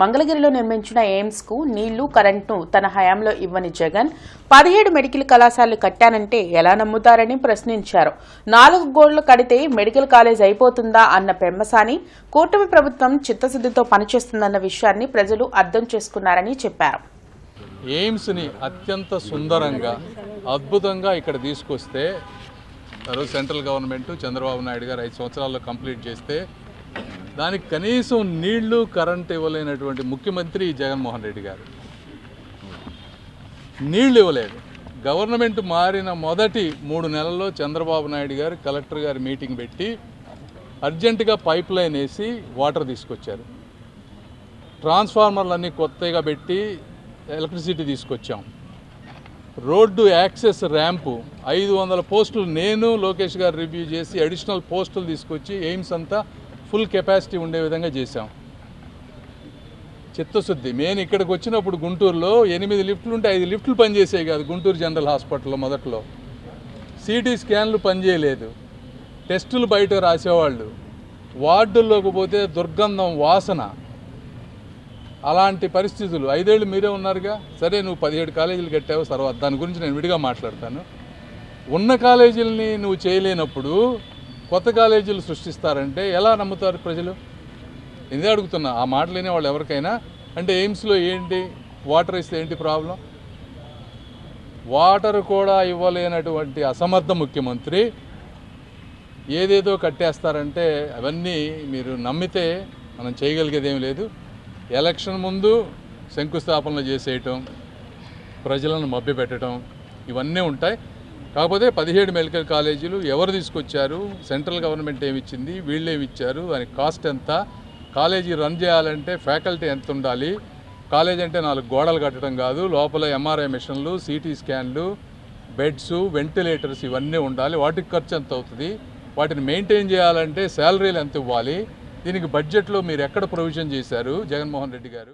మంగళగిరిలో నిర్మించిన ఎయిమ్స్కు నీళ్ళు కరెంట్ను తన హయాంలో ఇవ్వని జగన్ పదిహేడు మెడికల్ కళాశాలలు కట్టానంటే ఎలా నమ్ముతారని ప్రశ్నించారు. నాలుగు గోళ్ళు కడితే మెడికల్ కాలేజ్ అయిపోతుందా అన్న పెమ్మసాని కూటమి ప్రభుత్వం చిత్తశుద్దితో పనిచేస్తుందన్న విషయాన్ని ప్రజలు అర్థం చేసుకున్నారని చెప్పారు. ఎయిమ్స్ని అత్యంత సుందరంగా అద్భుతంగా ఇక్కడ తీసుకొస్తే సెంట్రల్ గవర్నమెంట్ చంద్రబాబు నాయుడు గారు ఐదు సంవత్సరాల్లో కంప్లీట్ చేస్తే దానికి కనీసం నీళ్ళు కరెంట్ ఇవ్వలేనటువంటి ముఖ్యమంత్రి జగన్మోహన్ రెడ్డి గారు. నీళ్ళు ఇవ్వలేదు. గవర్నమెంట్ మారిన మొదటి మూడు నెలల్లో చంద్రబాబు నాయుడు గారు కలెక్టర్ గారు మీటింగ్ పెట్టి అర్జెంటుగా పైప్ లైన్ వేసి వాటర్ తీసుకొచ్చారు. ట్రాన్స్ఫార్మర్లన్నీ కొత్తగా పెట్టి ఎలక్ట్రిసిటీ తీసుకొచ్చాం. రోడ్డు యాక్సెస్ ర్యాంపు ఐదు వందల పోస్టులు నేను లోకేష్ గారు రివ్యూ చేసి అడిషనల్ పోస్టులు తీసుకొచ్చి ఎయిమ్స్ అంతా ఫుల్ కెపాసిటీ ఉండే విధంగా చేశాం. చిత్తశుద్ధి. నేను ఇక్కడికి వచ్చినప్పుడు గుంటూరులో ఎనిమిది లిఫ్ట్లు ఉంటే ఐదు లిఫ్ట్లు పనిచేసాయి కాదు గుంటూరు జనరల్ హాస్పిటల్లో మొదట్లో. సిటీ స్కాన్లు పనిచేయలేదు టెస్టులు బయట రాసేవాళ్ళు. వార్డుల్లోకి పోతే దుర్గంధం వాసన. అలాంటి పరిస్థితులు. ఐదేళ్ళు మీరే ఉన్నారుగా? సరే నువ్వు పదిహేడు కాలేజీలు కట్టావు తర్వాత దాని గురించి నేను విడిగా మాట్లాడతాను. ఉన్న కాలేజీలని నువ్వు చేయలేనప్పుడు కొత్త కాలేజీలు సృష్టిస్తారంటే ఎలా నమ్ముతారు ప్రజలు? ఇదే అడుగుతున్నా ఆ మాట లేని వాళ్ళు ఎవరికైనా? అంటే ఎయిమ్స్లో ఏంటి? వాటర్ ఇస్తే ఏంటి ప్రాబ్లం? వాటర్ కూడా ఇవ్వలేనటువంటి అసమర్థ ముఖ్యమంత్రి ఏదేదో కట్టేస్తారంటే అవన్నీ మీరు నమ్మితే మనం చేయగలిగేది ఏమీ లేదు. ఎలక్షన్ ముందు శంకుస్థాపనలు చేసేయటం ప్రజలను మభ్యపెట్టడం ఇవన్నీ ఉంటాయి. కాకపోతే పదిహేడు మెడికల్ కాలేజీలు ఎవరు తీసుకొచ్చారు? సెంట్రల్ గవర్నమెంట్ ఏమి ఇచ్చింది వీళ్ళు ఏమి ఇచ్చారు దాని కాస్ట్ ఎంత? కాలేజీ రన్ చేయాలంటే ఫ్యాకల్టీ ఎంత ఉండాలి? కాలేజ్ అంటే నాలుగు గోడలు కట్టడం కాదు లోపల ఎంఆర్ఐ మిషన్లు సిటీ స్కాన్లు బెడ్స్ వెంటిలేటర్స్ ఇవన్నీ ఉండాలి. వాటికి ఖర్చు ఎంత అవుతుంది? వాటిని మెయింటైన్ చేయాలంటే శాలరీలు ఎంత ఇవ్వాలి? దీనికి బడ్జెట్లో మీరు ఎక్కడ ప్రొవిజన్ చేశారు? జగన్మోహన్ రెడ్డి గారు.